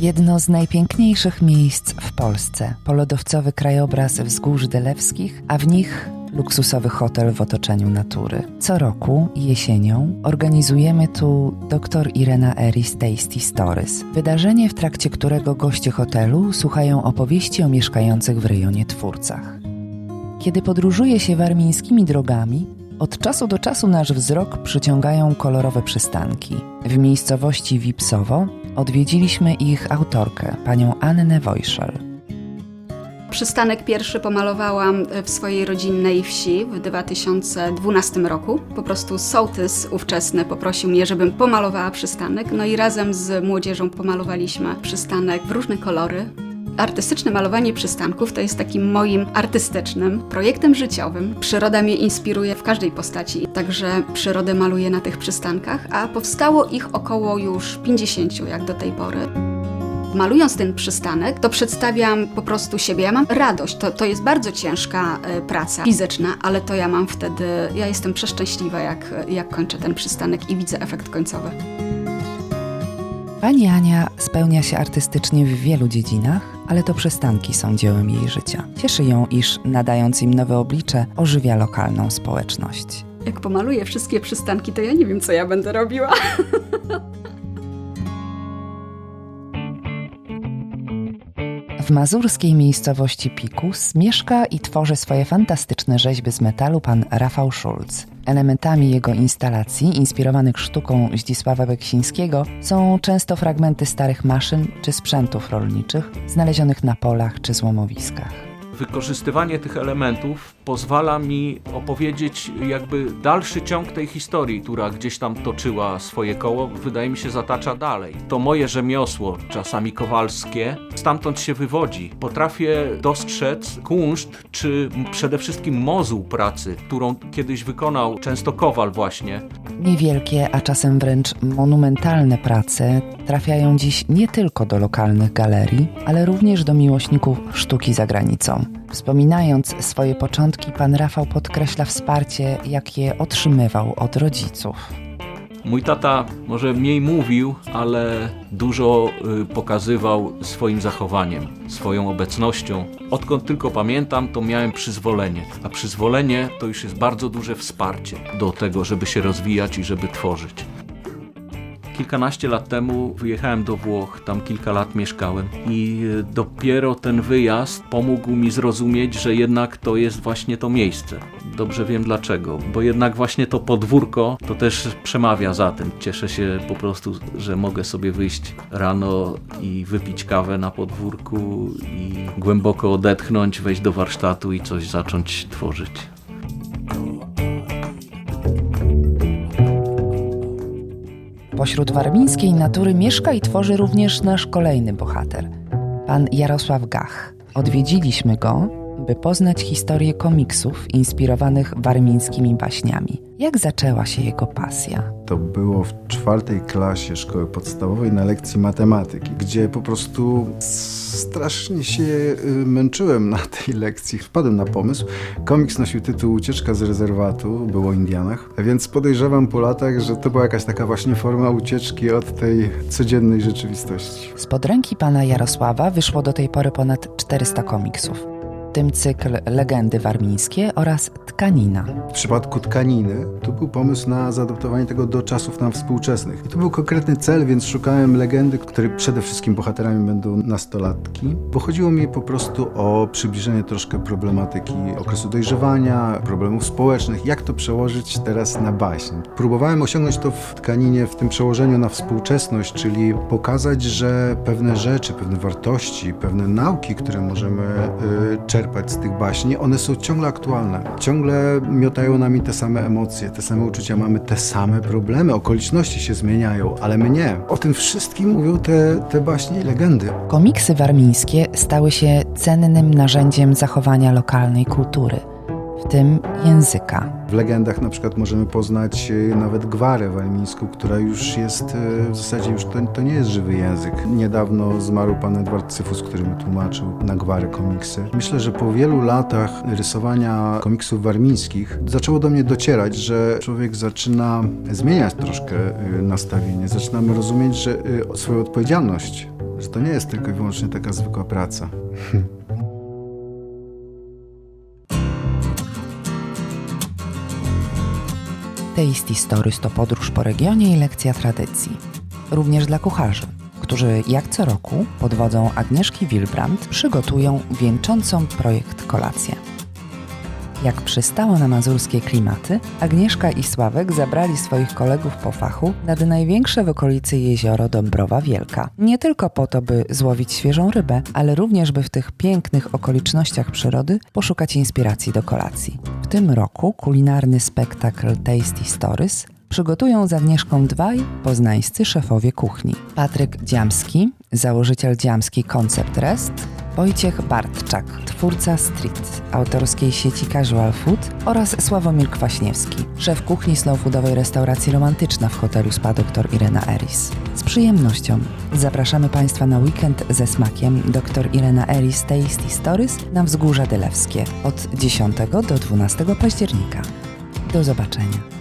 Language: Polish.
Jedno z najpiękniejszych miejsc w Polsce. Polodowcowy krajobraz wzgórz Delewskich, a w nich luksusowy hotel w otoczeniu natury. Co roku, jesienią, organizujemy tu dr Irena Eris Tasty Stories. Wydarzenie, w trakcie którego goście hotelu słuchają opowieści o mieszkających w rejonie twórcach. Kiedy podróżuje się warmińskimi drogami, od czasu do czasu nasz wzrok przyciągają kolorowe przystanki. W miejscowości Wipsowo odwiedziliśmy ich autorkę, panią Annę Wojszel. Przystanek pierwszy pomalowałam w swojej rodzinnej wsi w 2012 roku. Po prostu sołtys ówczesny poprosił mnie, żebym pomalowała przystanek, no i razem z młodzieżą pomalowaliśmy przystanek w różne kolory. Artystyczne malowanie przystanków to jest takim moim artystycznym projektem życiowym. Przyroda mnie inspiruje w każdej postaci, także przyrodę maluję na tych przystankach, a powstało ich około już 50 jak do tej pory. Malując ten przystanek, to przedstawiam po prostu siebie. Ja mam radość. To, to jest bardzo ciężka e, praca fizyczna, ale to ja mam wtedy, ja jestem przeszczęśliwa, jak, jak kończę ten przystanek i widzę efekt końcowy. Pani Ania spełnia się artystycznie w wielu dziedzinach, ale to przystanki są dziełem jej życia. Cieszy ją, iż nadając im nowe oblicze, ożywia lokalną społeczność. Jak pomaluję wszystkie przystanki, to ja nie wiem, co ja będę robiła. W mazurskiej miejscowości Pikus mieszka i tworzy swoje fantastyczne rzeźby z metalu pan Rafał Schulz. Elementami jego instalacji, inspirowanych sztuką Zdzisława Beksińskiego, są często fragmenty starych maszyn czy sprzętów rolniczych znalezionych na polach czy złomowiskach. Wykorzystywanie tych elementów pozwala mi opowiedzieć jakby dalszy ciąg tej historii, która gdzieś tam toczyła swoje koło, wydaje mi się zatacza dalej. To moje rzemiosło, czasami kowalskie, stamtąd się wywodzi. Potrafię dostrzec kunszt, czy przede wszystkim mozuł pracy, którą kiedyś wykonał często kowal właśnie. Niewielkie, a czasem wręcz monumentalne prace trafiają dziś nie tylko do lokalnych galerii, ale również do miłośników sztuki za granicą. Wspominając swoje początki, pan Rafał podkreśla wsparcie, jakie otrzymywał od rodziców. Mój tata może mniej mówił, ale dużo y, pokazywał swoim zachowaniem, swoją obecnością. Odkąd tylko pamiętam, to miałem przyzwolenie. A przyzwolenie to już jest bardzo duże wsparcie do tego, żeby się rozwijać i żeby tworzyć. Kilkanaście lat temu wyjechałem do Włoch, tam kilka lat mieszkałem i y, dopiero ten wyjazd pomógł mi zrozumieć, że jednak to jest właśnie to miejsce. Dobrze wiem dlaczego, bo jednak właśnie to podwórko to też przemawia za tym. Cieszę się po prostu, że mogę sobie wyjść rano i wypić kawę na podwórku i głęboko odetchnąć, wejść do warsztatu i coś zacząć tworzyć. Pośród warmińskiej natury mieszka i tworzy również nasz kolejny bohater, pan Jarosław Gach. Odwiedziliśmy go, by poznać historię komiksów inspirowanych warmińskimi baśniami. Jak zaczęła się jego pasja? To było w czwartej klasie szkoły podstawowej na lekcji matematyki, gdzie po prostu strasznie się y, męczyłem na tej lekcji. Wpadłem na pomysł. Komiks nosił tytuł Ucieczka z rezerwatu, było o Indianach, więc podejrzewam po latach, że to była jakaś taka właśnie forma ucieczki od tej codziennej rzeczywistości. Spod ręki pana Jarosława wyszło do tej pory ponad 400 komiksów. Tym cykl Legendy Warmińskie oraz Tkanina. W przypadku tkaniny to był pomysł na zaadaptowanie tego do czasów nam współczesnych. I to był konkretny cel, więc szukałem legendy, której przede wszystkim bohaterami będą nastolatki, bo chodziło mi po prostu o przybliżenie troszkę problematyki okresu dojrzewania, problemów społecznych, jak to przełożyć teraz na baśń. Próbowałem osiągnąć to w tkaninie w tym przełożeniu na współczesność, czyli pokazać, że pewne rzeczy, pewne wartości, pewne nauki, które możemy y, czerpać z tych baśni, one są ciągle aktualne. Ciągle miotają nami te same emocje, te same uczucia, mamy te same problemy, okoliczności się zmieniają, ale my nie. O tym wszystkim mówią te, te baśnie i legendy. Komiksy warmińskie stały się cennym narzędziem zachowania lokalnej kultury, w tym języka. W legendach na przykład możemy poznać e, nawet gwarę walmińską, która już jest, e, w zasadzie już to, to nie jest żywy język. Niedawno zmarł pan Edward Cyfus, który mi tłumaczył na gwarę komiksy. Myślę, że po wielu latach rysowania komiksów warmińskich zaczęło do mnie docierać, że człowiek zaczyna zmieniać troszkę e, nastawienie. Zaczynamy rozumieć, że swoją odpowiedzialność że to nie jest tylko i wyłącznie taka zwykła praca. Tasty Stories to podróż po regionie i lekcja tradycji. Również dla kucharzy, którzy jak co roku pod wodzą Agnieszki Wilbrand przygotują wieńczącą projekt kolację. Jak przystało na mazurskie klimaty, Agnieszka i Sławek zabrali swoich kolegów po fachu nad największe w okolicy jezioro Dąbrowa Wielka. Nie tylko po to, by złowić świeżą rybę, ale również by w tych pięknych okolicznościach przyrody poszukać inspiracji do kolacji. W tym roku kulinarny spektakl Tasty Stories przygotują z Agnieszką dwaj poznańscy szefowie kuchni. Patryk Dziamski, założyciel Dziamski Concept Rest, Wojciech Bartczak, twórca Street, autorskiej sieci Casual Food oraz Sławomir Kwaśniewski, szef kuchni slow foodowej restauracji Romantyczna w hotelu Spa dr Irena Eris. Z przyjemnością zapraszamy Państwa na weekend ze smakiem dr Irena Eris Tasty Stories na Wzgórza Dylewskie od 10 do 12 października. Do zobaczenia.